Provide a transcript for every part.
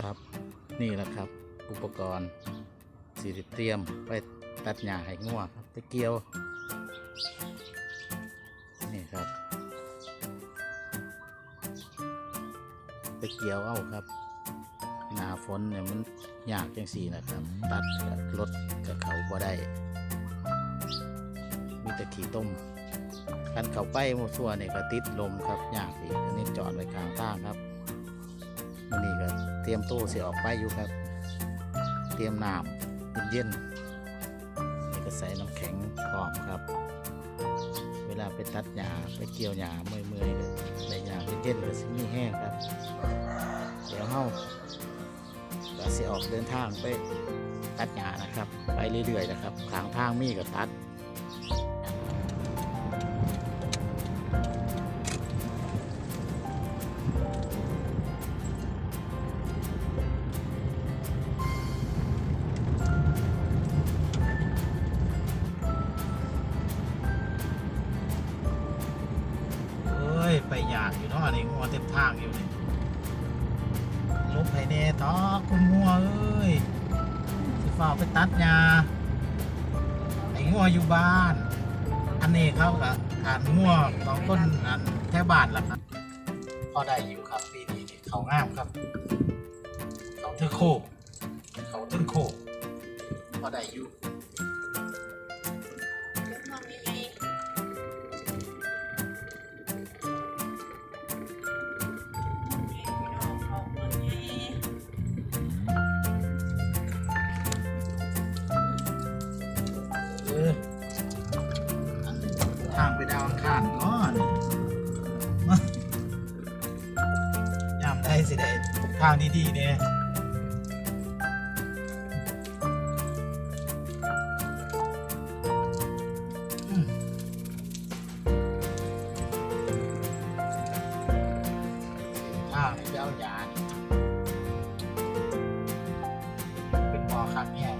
ครับ นี่แหละครับ อุปกรณ์สีเตรียมไปตัดหญ้าให้งัวครับไปเกียว นี่ครับไปเกียวเอาครับ หนาฝนเนี่ยมันยากจังสี่นะครับ ตัดกับรถกับเขาบ่ได้ มีแต่ขี่ต้มกันเขาไปหมดส่วนเนี่ยก็ติดลมครับยากอีกอันนี้จอดไว้กลางทางครับ วันนี้ก็เตรียมตู้เสียออกไปอยู่ครับ เตรียมน้ำเย็นๆนี่ก็ใส่น้ำแข็งพร้อมครับ เวลาไปตัดหญ้าไปเกี่ยวหญ้าเมื่อยๆก็ในหญ้าเย็นๆก็สิมีแห้งครับ เดี๋ยวเฮาก็เสิออกเดินทางไปตัดหญ้านะครับ ไปเรื่อยๆนะครับทางทางมีก็ตัด ฝ้าไปตัดยาไอ้งัวอยู่บ้าน อันนี้เขาก็อ่านงัวของคนอันแถวบ้านล่ะครับ พอได้อยู่ครับปีนี้เขางามครับ เขาเทือโคกเขาเทือโคกพอได้อยู่ สิได้ทางดีๆเนี่ยอืมทางไปเอายาเป็นหมอครับเนี่ย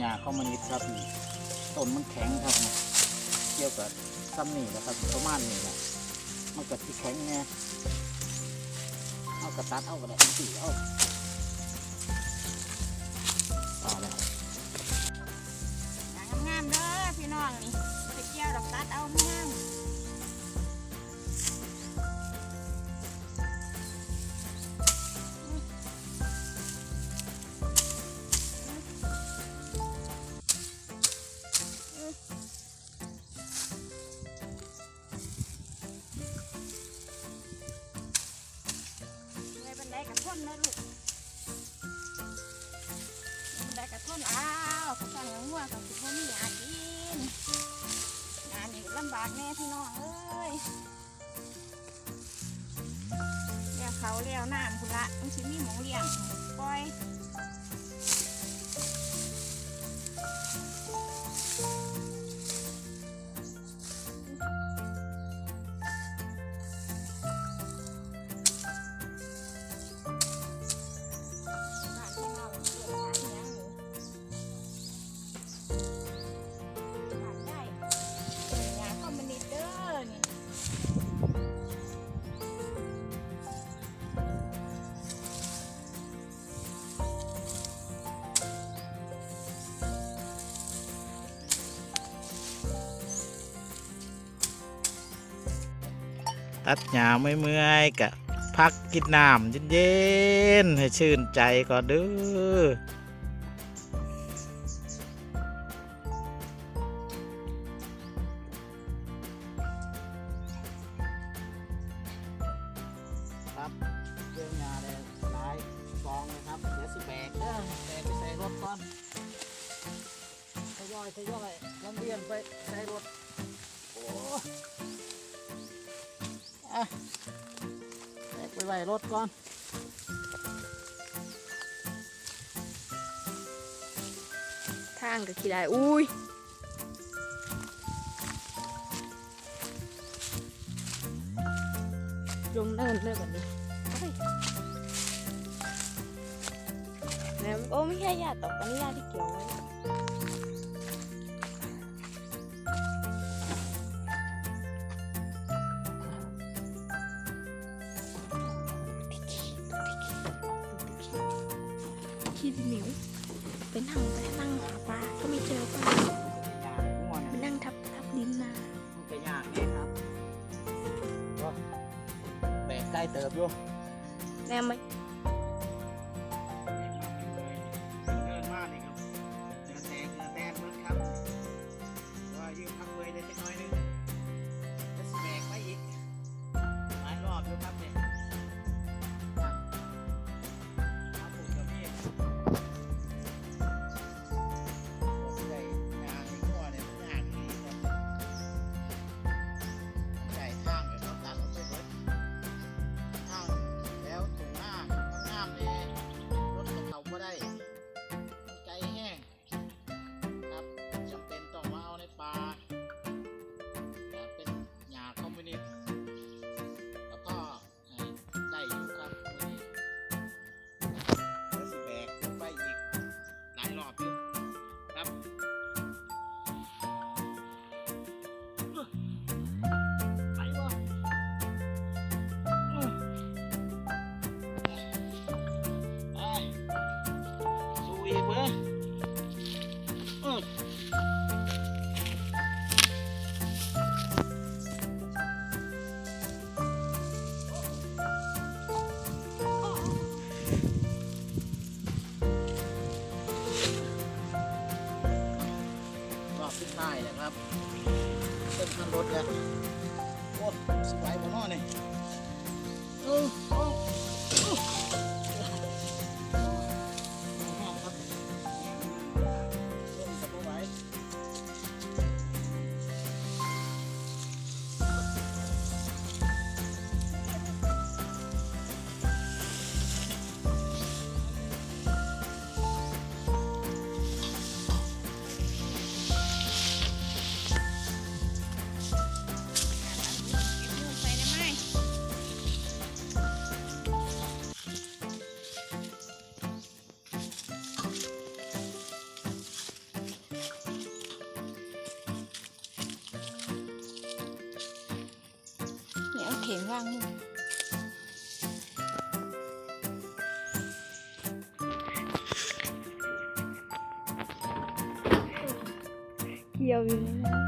เกี่ยวยามานิดครับนี่ต้นมันแข็งครับนี่เกี่ยวกับซ้ำนี่แหละครับประมาณนี้แหละมันก็ที่แข็งไงเอากระตัดเอากระดาษสีเอา เลี้ยวเขาเลี้ยวน้ำคุณละมันชิมีหมูเลี้ยงปล่อยบ้านพี่น้องเลี้ยงหาเลี้ย ตัดหญ้าไม่เมื่อยกะพักกินน้ำเย็นๆให้ชื่นใจก่อนด้อครับเรื่องงานหลายกองนะครับเดี๋ยวสิแบกเด้อแบกไปใส่รถก่อน ยอยทยอยลำเลียงไปใส่รถโอ้อะแบกไปไว้รถก่อนทางก็ขี้ได้อุ้ยลงเนินเลยแบบนี้โอ้ยแล้วโอ้ไม่ใช่ยาตกอันนี้ยาที่เกี่ยวไว้ ไปนั่งไปนั่งหาปลาก็ไม่เจอปลายากง่วงไปนั่งทับทับดินนามันก็ยากนี่ครับว่าแบกใกล้เติบอยู่แม่ไม่ ได้เลยครับเต็มคันรถเลยโอ้สบายบ่เนอนี่เออ เนี่ยเอาเข็มว่างมือเกี่ยวอยู่ในนั้น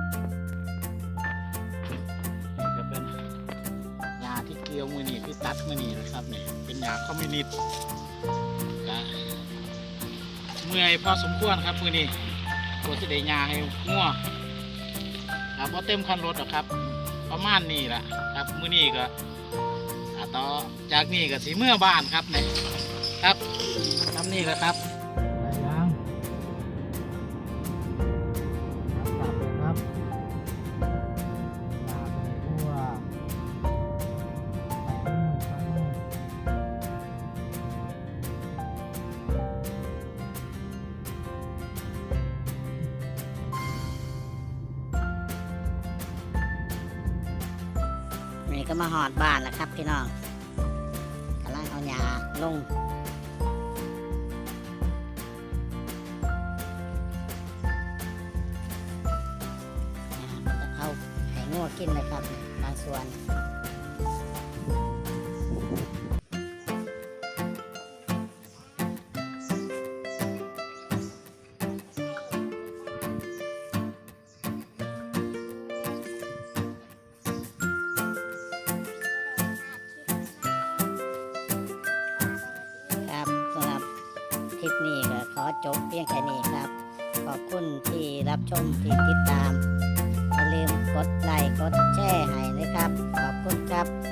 นี่ก็เป็นยาที่เกี่ยวมือนี่ที่ตัดมือนี่นะครับนี่เป็นยาคอมมิวนิสต์ก็เมื่อยพอสมควรครับมือนี่กดที่ได้ยาให้ง่วครับพอเต็มคันรถหรอครับ ประมาณนี้แหละครับมือนี่ก็อ่าต่อจากนี้ก็สีเมื่อบ้านครับเนี่ยครับทำนี่แหละครับ ก็มาหอดบ้านแล้วครับพี่น้องกำลังเอาหยาลงหญ้ามันจะเข้าให้งัวกินนะครับบางส่วน ปนี้ก็ขอจบเพียงแค่นี้ครับ ขอบคุณที่รับชมที่ติดตามอย่าลืมกดไลค์กดแชร์ให้นะครับ ขอบคุณครับ